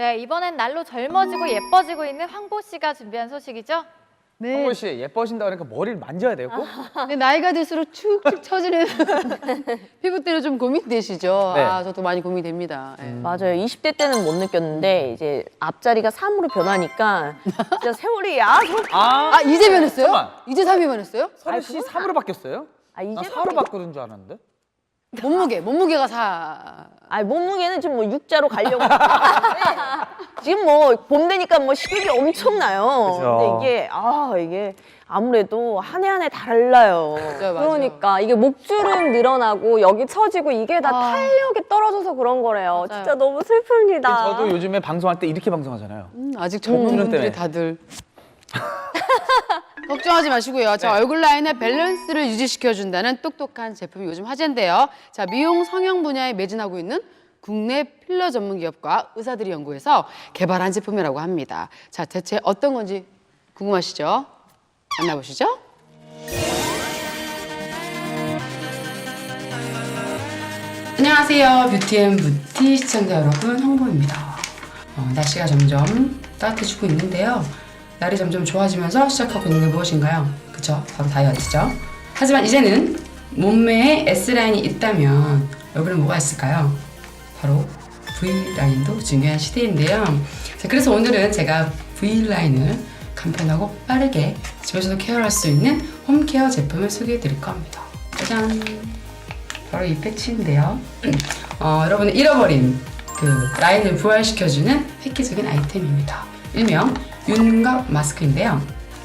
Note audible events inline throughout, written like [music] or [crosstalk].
네, 이번엔 날로 젊어지고 예뻐지고 있는 황보 씨가 준비한 소식이죠? 네. 황보 씨 예뻐진다 그러니까 머리를 만져야 돼요 꼭? 근데 나이가 들수록 축축 처지는 [laughs] 피부 때문에 좀 고민되시죠? 네. 아, 저도 많이 고민됩니다. 예. 맞아요. 20대 때는 못 느꼈는데 이제 앞자리가 3으로 변하니까 진짜 세월이 야속. 아, 아, 이제 변했어요? 잠깐만. 이제 3이 변했어요? 서른 씨 3으로 바뀌었어요? 아 나 이제 4로 바꾸는 줄 알았는데 몸무게, 몸무게가 4. 아 몸무게는 지금 뭐 육자로 가려고. 하는데 [laughs] 지금 뭐 봄 되니까 뭐 식욕이 엄청나요. 그죠. 근데 이게 아 이게 아무래도 한 해 한 해 달라요. [laughs] 맞아요, 맞아요. 그러니까 이게 목주름 늘어나고 여기 처지고 이게 다 아. 탄력이 떨어져서 그런 거래요. 맞아요. 진짜 너무 슬픕니다. 저도 요즘에 방송할 때 이렇게 방송하잖아요 음, 아직 젊은 음, 분들이 때문에. 다들. [laughs] 걱정하지 마시고요. 자, 얼굴 라인의 밸런스를 유지시켜준다는 똑똑한 제품이 요즘 화제인데요. 자, 미용 성형 분야에 매진하고 있는 국내 필러 전문 기업과 의사들이 연구해서 개발한 제품이라고 합니다. 자, 대체 어떤 건지 궁금하시죠? 만나보시죠. 안녕하세요. 뷰티앤 부티 시청자 여러분, 홍보입니다. 어, 날씨가 점점 따뜻해지고 있는데요. 날이 점점 좋아지면서 시작하고 있는 게 무엇인가요? 그쵸? 바로 다이어트죠. 하지만 이제는 몸매에 S라인이 있다면 얼굴에 뭐가 있을까요? 바로 V라인도 중요한 시대인데요. 자, 그래서 오늘은 제가 V라인을 간편하고 빠르게 집에서도 케어할 수 있는 홈케어 제품을 소개해 드릴 겁니다. 짜잔! 바로 이 패치인데요. [clears throat] 어, 여러분의 잃어버린 그 라인을 부활시켜주는 획기적인 아이템입니다. 일명 윤곽 마스크인데요.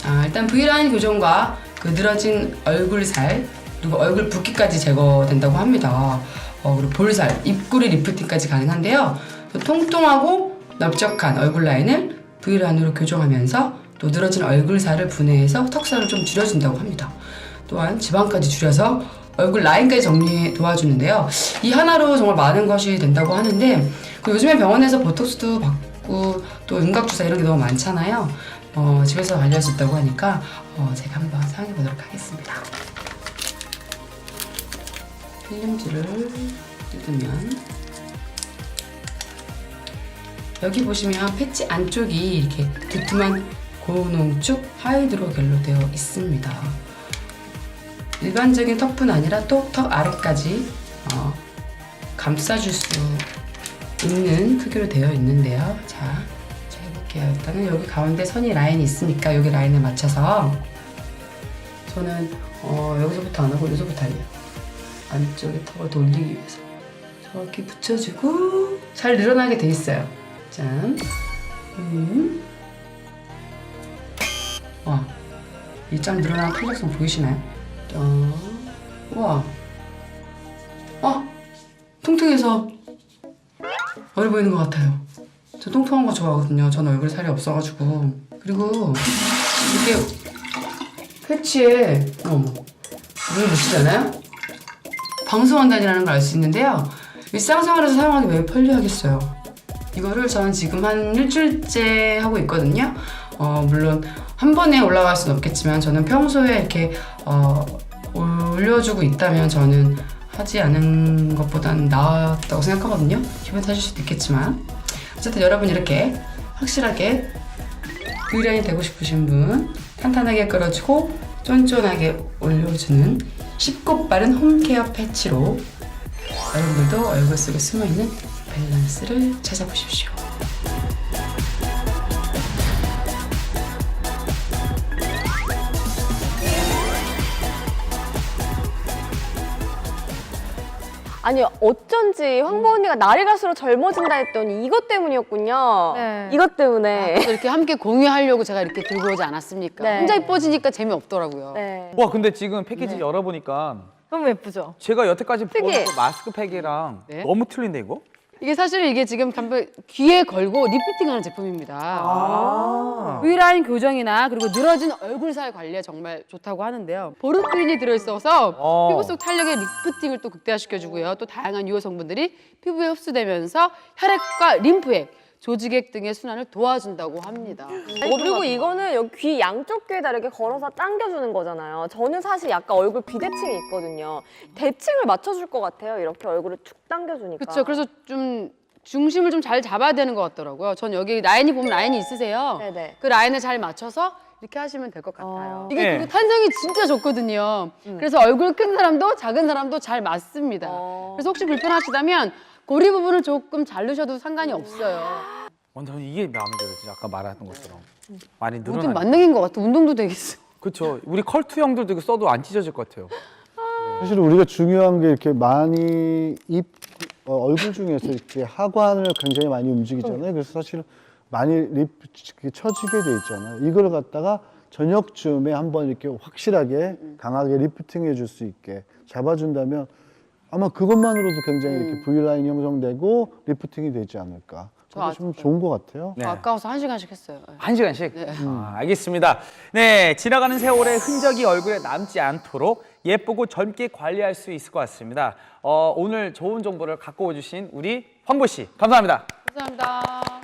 아, 일단 V라인 교정과 그 늘어진 얼굴살 그리고 얼굴 붓기까지 제거된다고 합니다. 어, 그리고 볼살, 입꼬리 리프팅까지 가능한데요. 또 통통하고 넓적한 얼굴 라인을 V라인으로 교정하면서 또 늘어진 얼굴살을 분해해서 턱살을 좀 줄여준다고 합니다. 또한 지방까지 줄여서 얼굴 라인까지 정리해 도와주는데요. 이 하나로 정말 많은 것이 된다고 하는데 그 요즘에 병원에서 보톡스도 받고 또 윤곽 주사 이런 게 너무 많잖아요. 어, 집에서 관리할 수 있다고 하니까 어, 제가 한번 사용해 보도록 하겠습니다. 필름지를 뜯으면 여기 보시면 패치 안쪽이 이렇게 두툼한 고농축 하이드로겔로 되어 있습니다. 일반적인 턱뿐 아니라 또 턱 아래까지 어, 감싸줄 수 있는 크기로 되어 있는데요. 자, 자 해볼게요. 일단은 여기 가운데 선이 라인이 있으니까 여기 라인에 맞춰서 저는 어, 여기서부터 안 하고 여기서부터 할래요. 안쪽에 턱을 돌리기 위해서 저렇게 붙여주고 잘 늘어나게 돼 있어요. 짠. 음. 와, 이 짱 늘어난 탄력성 보이시나요? 짠. 우와. 어, 통통해서 어려 보이는 것 같아요. 저 통통한 거 좋아하거든요. 전 얼굴에 살이 없어가지고. 그리고 이게 패치에 어머 눈을 붙이잖아요. 방수원단이라는 걸 알 수 있는데요. 일상생활에서 사용하기 왜 편리하겠어요. 이거를 저는 지금 한 일주일째 하고 있거든요. 어, 물론 한 번에 올라갈 수는 없겠지만 저는 평소에 이렇게 어, 올려주고 있다면 저는 하지 않은 것보단 나았다고 생각하거든요. 기분 탓일 수도 있겠지만 어쨌든 여러분 이렇게 확실하게 V라인이 되고 싶으신 분 탄탄하게 끌어주고 쫀쫀하게 올려주는 쉽고 빠른 홈케어 패치로 여러분들도 얼굴 속에 숨어있는 밸런스를 찾아보십시오. 아니 어쩐지 황보 언니가 날이 갈수록 젊어진다 했더니 이것 때문이었군요. 네. 이것 때문에. 그래서 이렇게 함께 공유하려고 제가 이렇게 들고 오지 않았습니까? 네. 혼자 이뻐지니까 재미없더라고요. 네. 와 근데 지금 패키지 열어보니까 너무 예쁘죠? 제가 여태까지 본 특이해. 그 마스크 팩이랑 네. 너무 틀린데 이거? 이게 사실 이게 지금 간편 귀에 걸고 리프팅하는 제품입니다. 아. V라인 교정이나 그리고 늘어진 얼굴살 관리에 정말 좋다고 하는데요. 보르프린이 들어있어서 어. 피부 속 탄력의 리프팅을 또 극대화시켜주고요. 또 다양한 유효 성분들이 피부에 흡수되면서 혈액과 림프액, 조직액 등의 순환을 도와준다고 합니다. 어, 그리고 이거는 여기 귀 양쪽 귀에다 이렇게 걸어서 당겨주는 거잖아요. 저는 사실 약간 얼굴 비대칭이 있거든요. 대칭을 맞춰줄 것 같아요. 이렇게 얼굴을 툭 당겨주니까. 그렇죠. 그래서 좀 중심을 좀 잘 잡아야 되는 것 같더라고요. 전 여기 라인이 보면 라인이 있으세요. 네네. 그 라인을 잘 맞춰서 이렇게 하시면 될 것 같아요. 이게 네. 되게 탄성이 진짜 좋거든요. 그래서 얼굴 큰 사람도 작은 사람도 잘 맞습니다. 어. 그래서 혹시 불편하시다면 고리 부분을 조금 자르셔도 상관이 없어요. 완전 이게 마음에 들어요. 진짜 아까 말했던 것처럼. 많이 모든 늘어나. 만능인 것 같아. 운동도 되겠어. 그렇죠. 우리 컬투 형들도 이거 써도 안 찢어질 것 같아요. 사실 우리가 중요한 게 이렇게 많이 입 어, 얼굴 중에서 이렇게 하관을 굉장히 많이 움직이잖아요. 그래서 사실 많이 립 이렇게 처지게 돼 있잖아요. 이걸 갖다가 저녁쯤에 한번 이렇게 확실하게 강하게 리프팅 해 줄 수 있게 잡아준다면 아마 그것만으로도 굉장히 이렇게 V 라인 형성되고 리프팅이 되지 않을까. 저도 좀 좋은 것 같아요. 네. 아까워서 한 시간씩 했어요. 한 시간씩? 아, 알겠습니다. 네, 지나가는 세월의 흔적이 얼굴에 남지 않도록 예쁘고 젊게 관리할 수 있을 것 같습니다. 어, 오늘 좋은 정보를 갖고 오주신 우리 황보 씨, 감사합니다. 감사합니다.